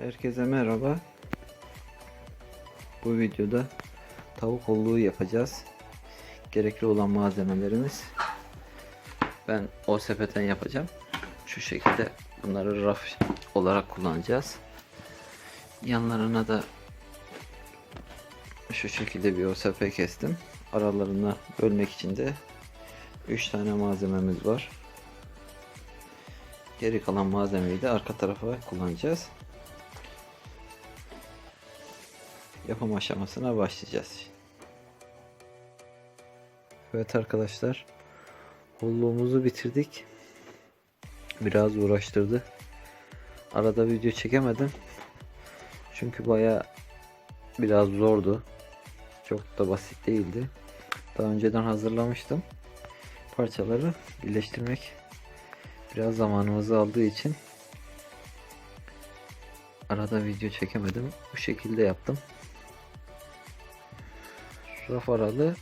Herkese merhaba. Bu videoda tavuk holluğu yapacağız. Gerekli olan malzemelerimiz. Ben o sepetten yapacağım. Şu şekilde bunları raf olarak kullanacağız. Yanlarına da şu şekilde bir OSP kestim. Aralarına bölmek için de 3 tane malzememiz var. Geri kalan malzemeyi de arka tarafa kullanacağız. Yapım aşamasına başlayacağız. Evet arkadaşlar. Holluğumuzu bitirdik. Biraz uğraştırdı. Arada video çekemedim. Çünkü baya biraz zordu. Çok da basit değildi. Daha önceden hazırlamıştım. Parçaları birleştirmek biraz zamanımızı aldığı için arada video çekemedim. Bu şekilde yaptım. Raf aralığı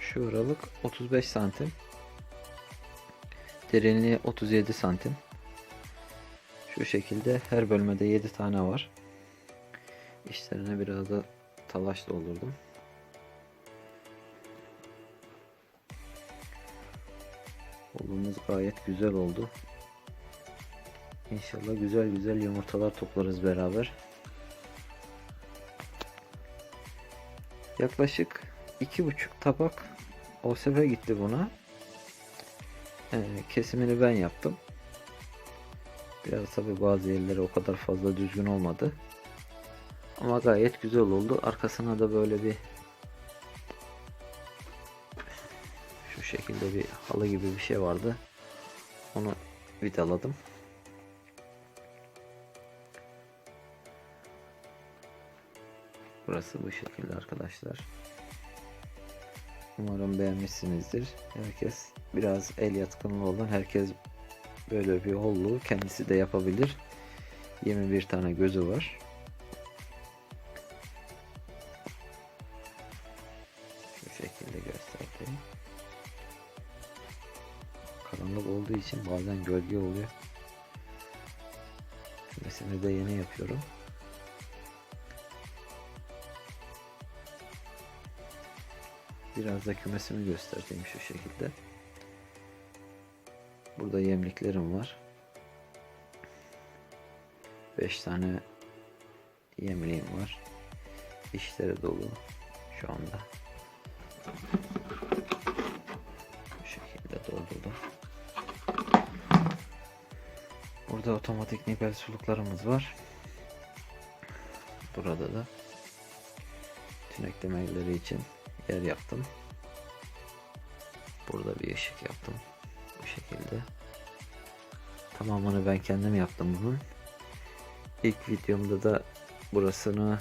şu aralık 35 santim. Derinliği 37 santim. Şu şekilde her bölmede 7 tane var. İçlerine biraz da talaş doldurdum. Olumuz gayet güzel oldu. İnşallah güzel güzel yumurtalar toplarız beraber. Yaklaşık iki buçuk tabak OSF gitti buna. Ee, kesimini ben yaptım. Biraz tabi bazı yerleri o kadar fazla düzgün olmadı. Ama gayet güzel oldu. Arkasına da böyle bir şu şekilde bir halı gibi bir şey vardı. Onu vidaladım. Burası bu şekilde arkadaşlar. Umarım beğenmişsinizdir. Herkes biraz el yatkınlığı olan herkes böyle bir holluğu kendisi de yapabilir. 21 tane gözü var. Şu şekilde göstereyim. Karanlık olduğu için bazen gölge oluyor. Kümesini de yeni yapıyorum. Biraz da kümesimi göstereyim şu şekilde. Burada yemliklerim var. 5 tane yemliğim var. İşleri dolu şu anda. Bu şekilde doldurdum. Burada otomatik nipel suluklarımız var. Burada da tüneklemeleri için yer yaptım. Burada bir ışık yaptım. Bu şekilde. Tamamını ben kendim yaptım bunun. İlk videomda da burasını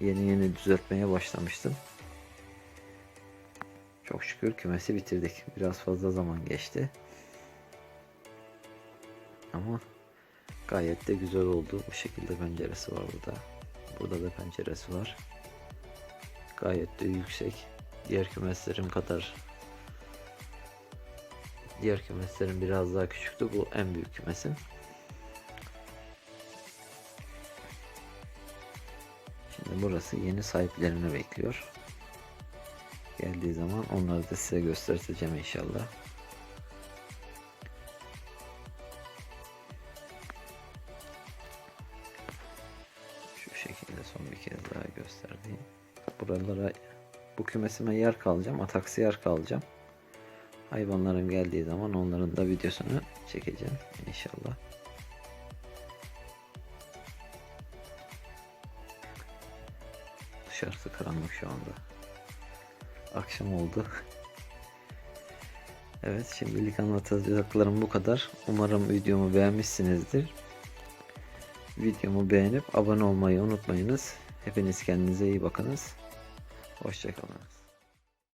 yeni yeni düzeltmeye başlamıştım. Çok şükür kümesi bitirdik. Biraz fazla zaman geçti. Ama gayet de güzel oldu. Bu şekilde penceresi var burada. Burada da penceresi var. Gayet de yüksek. Diğer kümeslerim kadar Diğer kümeslerim biraz daha küçüktü. Bu en büyük kümesim. Şimdi burası yeni sahiplerini bekliyor. Geldiği zaman onları da size göstereceğim inşallah. Şu şekilde son bir kez daha göstereyim. Buralara bu kümesime yer kalacağım. Ataksi yer kalacağım. Hayvanlarım geldiği zaman onların da videosunu çekeceğim inşallah. Dışarısı karanlık şu anda. Akşam oldu. Evet şimdilik anlatacaklarım bu kadar. Umarım videomu beğenmişsinizdir. Videomu beğenip abone olmayı unutmayınız. Hepiniz kendinize iyi bakınız. Hoşçakalın.